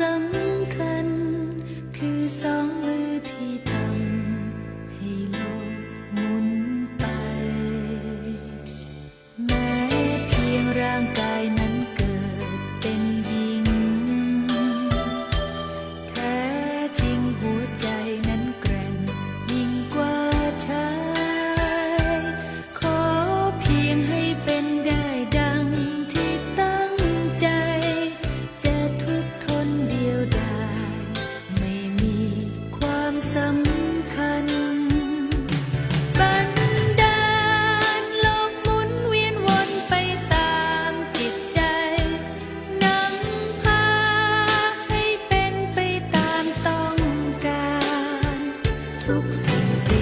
สำคัญคือสอง To see.